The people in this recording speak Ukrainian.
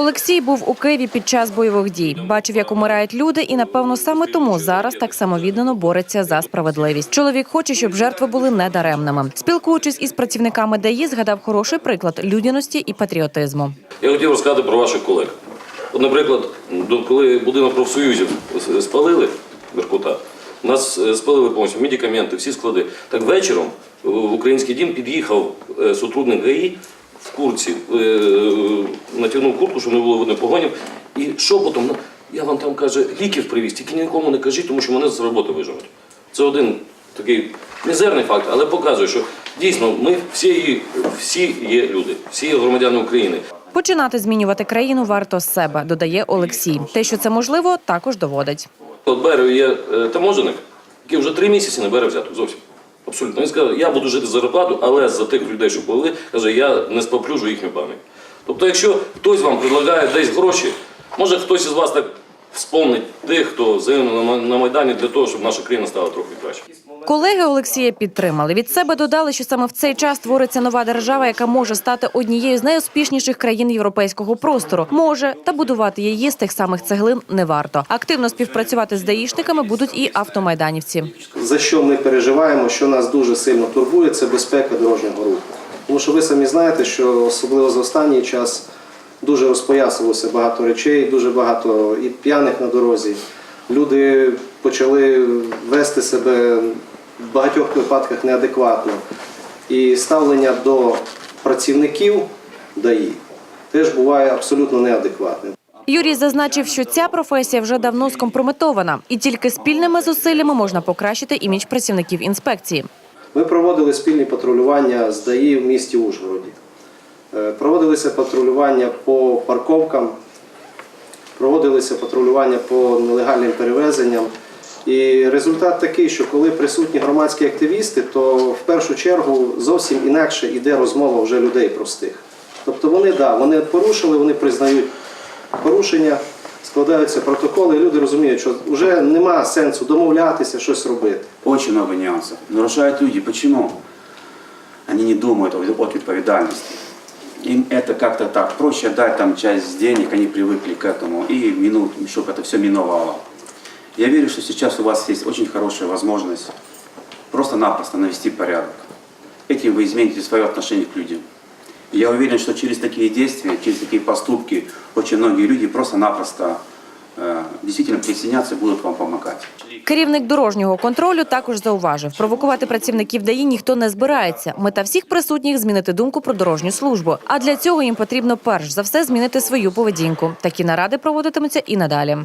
Олексій був у Києві під час бойових дій. Бачив, як умирають люди, і напевно саме тому зараз так самовіддано бореться за справедливість. Чоловік хоче, щоб жертви були недаремними. Спілкуючись із працівниками ДАІ, згадав хороший приклад людяності і патріотизму. Я хотів розказати про ваших колег. Наприклад, до- коли будинок профсоюзів спалили Беркута, нас е, спалили повністю медикаменти, всі склади. Так вечором в в український дім під'їхав е, сотрудник ГАІ в курці, е, натягнув куртку, щоб не було видно погонів, і шепотом, «Ну, я вам там каже, ліків привіз, тільки нікому не кажіть, тому що мене з роботи виженуть. Це один такий мізерний факт, але показує, що дійсно ми всі, є- всі є люди, всі є громадяни України. Починати змінювати країну варто з себе, додає Олексій. Те, що це можливо, також доводить. От Берев є е, таможеник, який вже три місяці не бере взяток зовсім. Абсолютно. Він сказав, я буду жити за зарплату, але за тих людей, що були, каже, я не споплюжу їхню пам'ять. Тобто, якщо хтось вам предлагає десь гроші, може хтось із вас так вспомнить тих, хто загинув на на Майдані для того, щоб наша країна стала трохи краще. Колеги Олексія підтримали. Від себе додали, що саме в цей час твориться нова держава, яка може стати однією з найуспішніших країн європейського простору. Може, та будувати її з тих самих цеглин не варто. Активно співпрацювати з даїшниками будуть і автомайданівці. За що ми переживаємо, що нас дуже сильно турбує, це безпека дорожнього руху. Тому що ви самі знаєте, що особливо за останній час дуже розпоясувалося багато речей, дуже багато і п'яних на дорозі. Люди почали вести себе в багатьох випадках неадекватно. І ставлення до працівників ДАІ теж буває абсолютно неадекватним. Юрій зазначив, що ця професія вже давно скомпрометована, і тільки спільними зусиллями можна покращити імідж працівників інспекції. Ми проводили спільні патрулювання з ДАІ в місті Ужгороді. Е, Проводилися патрулювання по парковкам, проводилися патрулювання по нелегальним перевезенням. І результат такий, що коли присутні громадські активісти, то в першу чергу зовсім інакше йде розмова вже людей простих. Тобто вони, да, вони порушили, вони признають порушення, складаються протоколи, і люди розуміють, що вже нема сенсу домовлятися, щось робити. Очень много нюансов. Нарушают люди. Почему? Они не думают о о ответственности. Им это как-то так. Проще дать там часть денег, они привыкли к этому. И минут, чтобы это все миновало. Я верю, что сейчас у вас есть очень хорошая возможность просто-напросто навести порядок. Этим вы измените свое отношение к людям. Я уверен, что через такие действия, через такие поступки очень многие люди просто-напросто э, присоединяться, будуть вам допомагати. Керівник дорожнього контролю також зауважив, провокувати працівників ДАІ ніхто не збирається. Мета всіх присутніх змінити думку про дорожню службу. А для цього їм потрібно перш за все змінити свою поведінку. Такі наради проводитимуться і надалі.